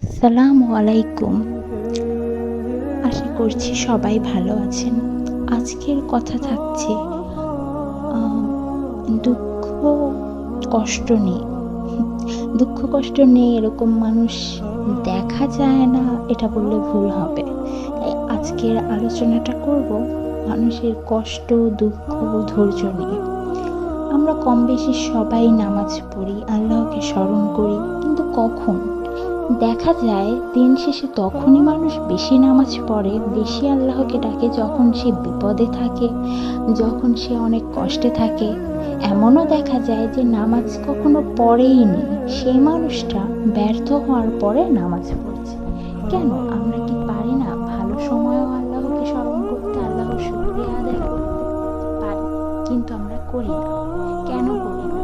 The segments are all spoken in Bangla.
আসসালামু আলাইকুম। আশা করছি সবাই ভালো আছেন। আজকের কথা থাকছে দুঃখ, কষ্ট নিয়ে। দুঃখ, কষ্ট নিয়ে এরকম মানুষ দেখা যায় না, এটা বললে ভুল হবে। তাই আজকের আলোচনাটা করব মানুষের কষ্ট, দুঃখ, ধৈর্য নিয়ে। আমরা কম বেশি সবাই নামাজ পড়ি, আল্লাহকে স্মরণ করি, কিন্তু কখন? দেখা যায়, দিন শেষে তখনই মানুষ বেশি নামাজ পড়ে, বেশি আল্লাহকে ডাকে যখন সে বিপদে থাকে, যখন সে অনেক কষ্টে থাকে। এমনও দেখা যায় যে নামাজ কখনো পড়েই নি সেই মানুষটা ব্যর্থ হওয়ার পরে নামাজ পড়ছে। কেন? আমরা কি পারি না? ভালো সময়ও আল্লাহকে স্মরণ করতে, আল্লাহর শুক্রিয়া আদায় করতে পারি, কিন্তু আমরা করি না। কেন করি না?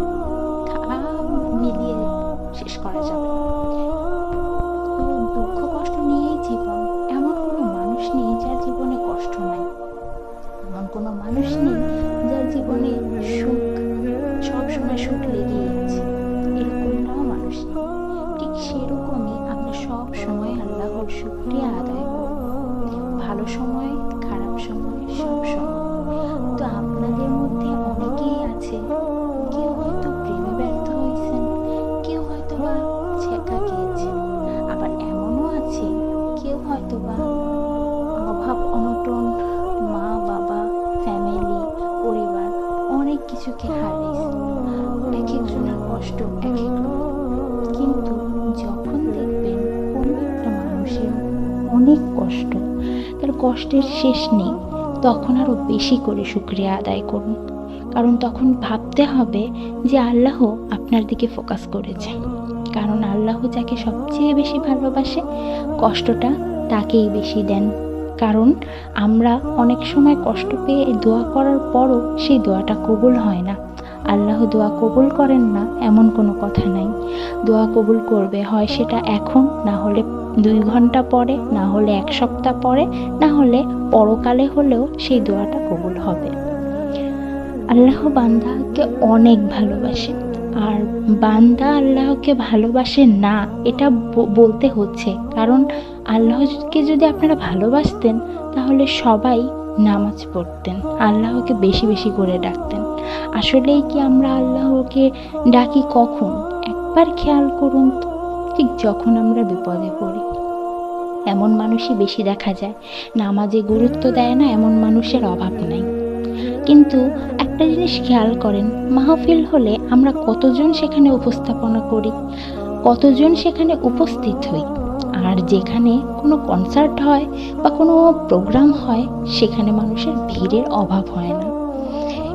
মিলিয়ে শেষ করা যাবে আল্লাহর তার কষ্টের শেষ নেই। তখন আরও বেশি করে শুক্রিয়া আদায় করুন। কারণ তখন ভাবতে হবে যে আল্লাহ আপনার দিকে ফোকাস করেছে। কারণ আল্লাহ যাকে সবচেয়ে বেশি ভালোবাসে, কষ্টটা তাকেই বেশি দেন। কারণ আমরা অনেক সময় কষ্ট পেয়ে দোয়া করার পরও সেই দোয়াটা কবুল হয় না। আল্লাহ দোয়া কবুল করেন না, এমন কোনো কথা নাই। দোয়া কবুল করবে হয় সেটা এখন, না হলে দুই ঘণ্টা পরে, না হলে এক সপ্তাহ পরে, না হলে পরকালে হলেও সেই দোয়াটা কবুল হবে। আল্লাহ বান্দাকে অনেক ভালোবাসে। আর বান্দা আল্লাহকে ভালোবাসে না, এটা বলতে হচ্ছে। কারণ আল্লাহকে যদি আপনারা ভালোবাসতেন, তাহলে সবাই নামাজ পড়তেন, আল্লাহকে বেশি বেশি করে ডাকতেন। আসলেই কি আমরা আল্লাহকে ডাকি কখন? একবার খেয়াল করুন তো ঠিক যখন আমরা বিপদে পড়ি। এমন মানুষই বেশি দেখা যায়। নামাজে গুরুত্ব দেয় না, এমন মানুষের অভাব নাই। কিন্তু একটা জিনিস খেয়াল করেন, মাহফিল হলে আমরা কতজন সেখানে উপস্থাপনা করি, কতজন সেখানে উপস্থিত হই। আর যেখানে কোনো কনসার্ট হয় বা কোনো প্রোগ্রাম হয়, সেখানে মানুষের ভিড়ের অভাব হয় না।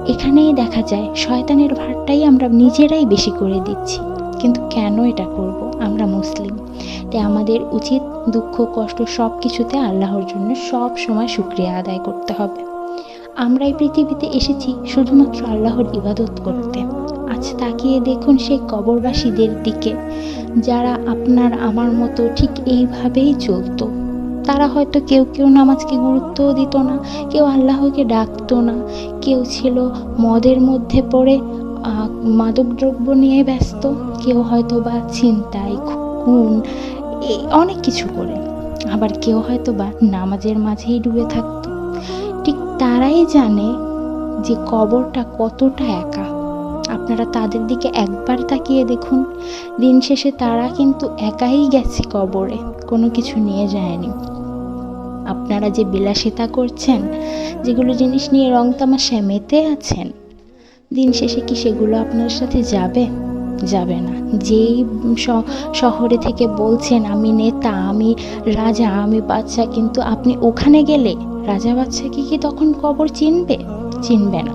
এখানেই দেখা যায়, শয়তানের ভারটাই আমরা নিজেরাই বেশি করে দিচ্ছি। কিন্তু কেন এটা করব? আমরা মুসলিম। তাই আমাদের উচিত দুঃখ, কষ্ট সব কিছুতে আল্লাহর জন্য সব সময় শুক্রিয়া আদায় করতে হবে। আমরা এই পৃথিবীতে এসেছি শুধুমাত্র আল্লাহর ইবাদত করতে। আজ তাকিয়ে দেখুন সেই কবরবাসীদের দিকে, যারা আপনার, আমার মতো ঠিক এইভাবেই চলতো। তারা হয়তো কেউ কেউ নামাজকে গুরুত্বও দিত না, কেউ আল্লাহকে ডাকতো না, কেউ ছিল মদের মধ্যে পড়ে মাদকদ্রব্য নিয়ে ব্যস্ত, কেউ হয়তো বা ছিনতাই, খুন অনেক কিছু করে। আবার কেউ হয়তো বা নামাজের মাঝেই ডুবে থাকতো। ঠিক তারাই জানে যে কবরটা কতটা একা। আপনারা তাদের দিকে একবার তাকিয়ে দেখুন। দিন শেষে তারা কিন্তু একাই গেছে কবরে, কোনো কিছু নিয়ে যায়নি। আপনারা যে বিলাসিতা করছেন, যেগুলো জিনিস নিয়ে রং তামাশায় মেতে আছেন দিন শেষে কি সেগুলো আপনার সাথে যাবে? যাবে না। যেই শহরে থেকে বলছেন, আমি নেতা, আমি রাজা, আমি বাচ্চা কিন্তু আপনি ওখানে গেলে রাজা বাচ্চা কি কি তখন কবর চিনবে? চিনবে না।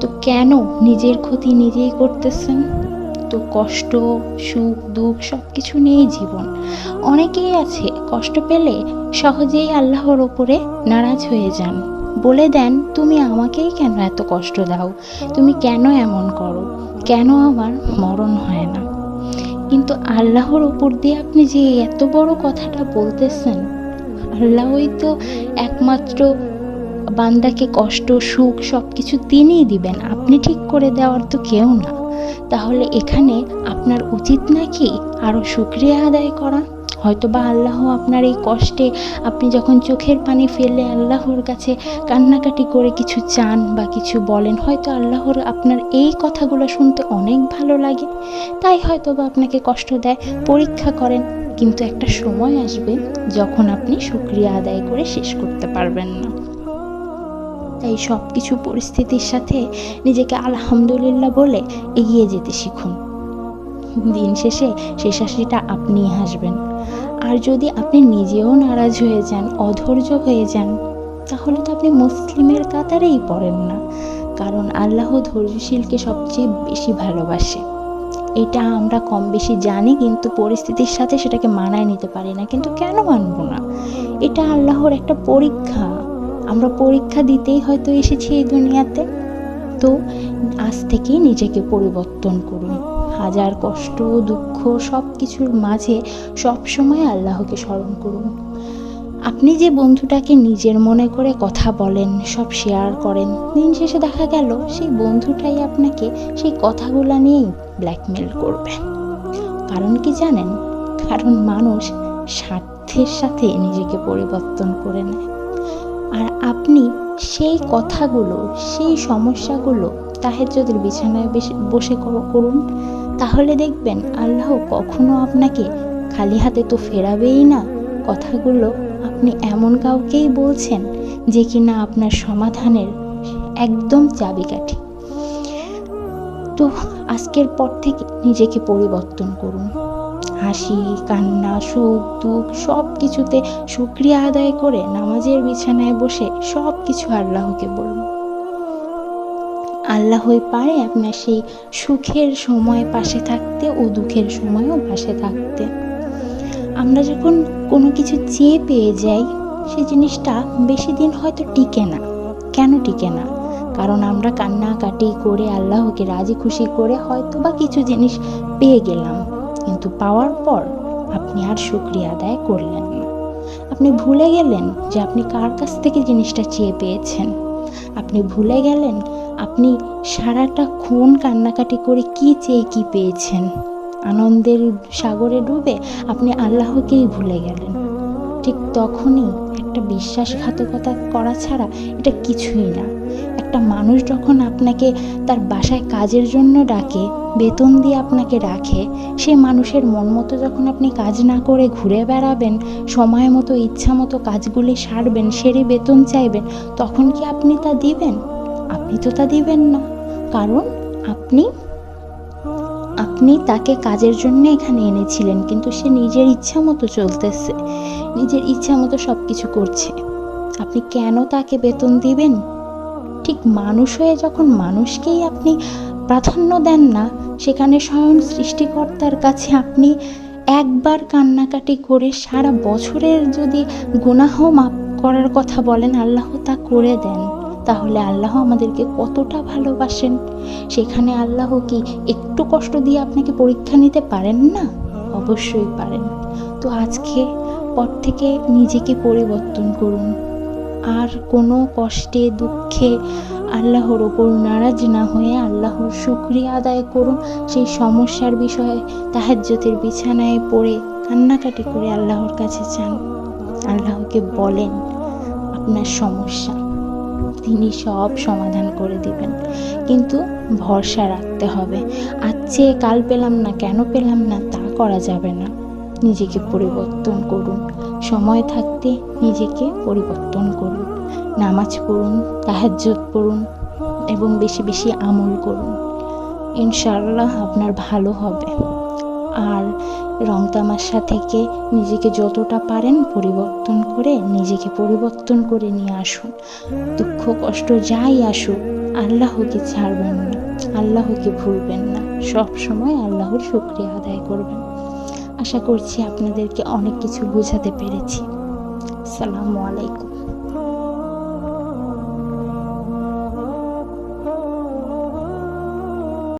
তো কেন নিজের ক্ষতি নিজেই করতেছেন? তো কষ্ট, সুখ, দুঃখ সব কিছু নিয়েই জীবন। অনেকেই আছে কষ্ট পেলে সহজেই আল্লাহর ওপরে নারাজ হয়ে যান। বলে দেন, তুমি আমাকেই কেন এত কষ্ট দাও? তুমি কেন এমন করো? কেন আমার মরণ হয় না? কিন্তু আল্লাহর উপর দিয়ে আপনি যে এত বড় কথাটা বলতেছেন, আল্লাহই তো একমাত্র বান্দাকে কষ্ট, সুখ সব কিছু তিনিই দিবেন। আপনি ঠিক করে দেওয়ার তো কেউ না। তাহলে এখানে আপনার উচিত নাকি আরও শুক্রিয়া আদায় করা? হয়তো বা আল্লাহ আপনার এই কষ্টে আপনি যখন চোখের পানি ফেলে আল্লাহর কাছে কান্নাকাটি করে কিছু চান বা কিছু বলেন, হয়তো আল্লাহর আপনার এই কথাগুলো শুনতে অনেক ভালো লাগে। তাই হয়তো বা আপনাকে কষ্ট দেয়, পরীক্ষা করেন, কিন্তু একটা সময় আসবে যখন আপনি শুক্রিয়া আদায় করে শেষ করতে পারবেন না। তাই সব কিছু পরিস্থিতির সাথে নিজেকে আলহামদুলিল্লাহ বলে এগিয়ে যেতে শিখুন। দিন শেষে শেষ হাসিটা আপনিই হাসবেন। আর যদি আপনি নিজেও নারাজ হয়ে যান, অধৈর্য হয়ে যান, তাহলে তো আপনি মুসলিমের কাতারেই পড়েন না। কারণ আল্লাহ ধৈর্যশীলকে সবচেয়ে বেশি ভালোবাসে। এটা আমরা কম বেশি জানি, কিন্তু পরিস্থিতির সাথে সেটাকে মানায় নিতে পারি না, কিন্তু কেন মানব না? এটা আল্লাহর একটা পরীক্ষা। আমরা পরীক্ষা দিতেই হয়তো এসেছি এই দুনিয়াতে। তো আজ থেকেই নিজেকে পরিবর্তন করুন। হাজার কষ্ট, দুঃখ সব কিছুর মাঝে সবসময় আল্লাহকে স্মরণ করুন। আপনি যে বন্ধুটাকে নিজের মনে করে কথা বলেন, সব শেয়ার করেন, দিন শেষে দেখা গেল সেই বন্ধুটাই আপনাকে সেই কথাগুলো নিয়েই ব্ল্যাকমেল করবে। কারণ কি জানেন? কারণ মানুষ স্বার্থের সাথে নিজেকে পরিবর্তন করে নেয়। আর আপনি সেই কথাগুলো, সেই সমস্যাগুলো তাহের যদি বিছানায় বসে করুন। তাহলে দেখবেন আল্লাহ কখনো আপনাকে খালি হাতে তো ফেরাবেই না। কথাগুলো আপনি এমন কাউকেই বলছেন যে কিনা আপনার সমাধানের একদম চাবিকাঠি। তো আজকের পর থেকে নিজেকে পরিবর্তন করুন। হাসি, কান্না, সুখ, দুঃখ সব কিছুতে শুক্রিয়া আদায় করে নামাজের বিছানায় বসে সব কিছু আল্লাহকে বলুন। আল্লাহই পারে আপনার সেই সুখের সময় পাশে থাকতে ও দুঃখের সময়ও পাশে থাকতে। আমরা যখন কোনো কিছু চেয়ে পেয়ে যাই, সে জিনিসটা বেশি দিন হয়তো টিকে না। কেন টিকে না? কারণ আমরা কান্নাকাটি করে আল্লাহকে রাজি খুশি করে হয়তো বা কিছু জিনিস পেয়ে গেলাম, কিন্তু পাওয়ার পর আপনি আর শুক্রিয়া আদায় করলেন না। আপনি ভুলে গেলেন যে আপনি কার কাছ থেকে জিনিসটা চেয়ে পেয়েছেন। আপনি ভুলে গেলেন? আপনি সারাটা খুন কান্নাকাটি করে কি চেয়ে কি পেয়েছেন? আনন্দের সাগরে ডুবে আপনি আল্লাহকেই ভুলে গেলেন। ঠিক তখনই একটা বিশ্বাসঘাতকতা করা ছাড়া এটা কিছুই না। একটা মানুষ যখন আপনাকে তার বাসায় কাজের জন্য ডাকে, বেতন দিয়ে আপনাকে রাখে, সে মানুষের মন মতো যখন আপনি কাজ না করে ঘুরে বেড়াবেন, সময় মতো, ইচ্ছা মতো কাজগুলি সারবেন, সেরে বেতন চাইবেন, তখন কি আপনি তা দিবেন? আপনি তো তা দিবেন না। কারণ আপনি আপনি তাকে কাজের জন্য এখানে এনেছিলেন, কিন্তু সে নিজের ইচ্ছা মতো চলতেছে, নিজের ইচ্ছা মতো সব কিছু করছে। আপনি কেন তাকে বেতন দিবেন? ঠিক মানুষ হয়ে যখন মানুষকেই আপনি প্রাধান্য দেন না, সেখানে স্বয়ং সৃষ্টিকর্তার কাছে আপনি একবার কান্নাকাটি করে সারা বছরের যদি গুনাহ মাপ করার কথা বলেন, আল্লাহ তা করে দেন। তাহলে আল্লাহ আমাদেরকে কতটা ভালোবাসেন? সেখানে আল্লাহ কি একটু কষ্ট দিয়ে আপনাকে পরীক্ষা নিতে পারেন না? অবশ্যই পারেন। তো আজকে পর থেকে নিজেকে পরিবর্তন করুন। আর কোনো কষ্টে, দুঃখে আল্লাহর ওপর নারাজ না হয়ে আল্লাহর শুক্রিয়া আদায় করুন। সেই সমস্যার বিষয়ে তাহাজ্জতের বিছানায় পড়ে কান্নাকাটি করে আল্লাহর কাছে চান আল্লাহকে বলেন, আপনার সমস্যা। তিনি সব সমাধান করে দিবেন। কিন্তু ভরসা রাখতে হবে। আজ চেয়ে কাল পেলাম না, কেন পেলাম না, তা করা যাবে না। নিজেকে পরিবর্তন করুন। সময় থাকতে নিজেকে পরিবর্তন করুন। নামাজ পড়ুন, তাহাজ্জুদ পড়ুন এবং বেশি বেশি আমল করুন। ইনশাআল্লাহ আপনার ভালো হবে। আর রং তামাশা থেকে নিজেকে যতটা পারেন পরিবর্তন করে নিজেকে পরিবর্তন করে নিয়ে আসুন। দুঃখ, কষ্ট যাই আসুক, আল্লাহকে ছাড়বেন না, আল্লাহকে ভুলবেন না। সব সময় আল্লাহর শুক্রিয়া আদায় করবেন। আশা করছি আপনাদেরকে অনেক কিছু বোঝাতে পেরেছি। আসসালামু আলাইকুম।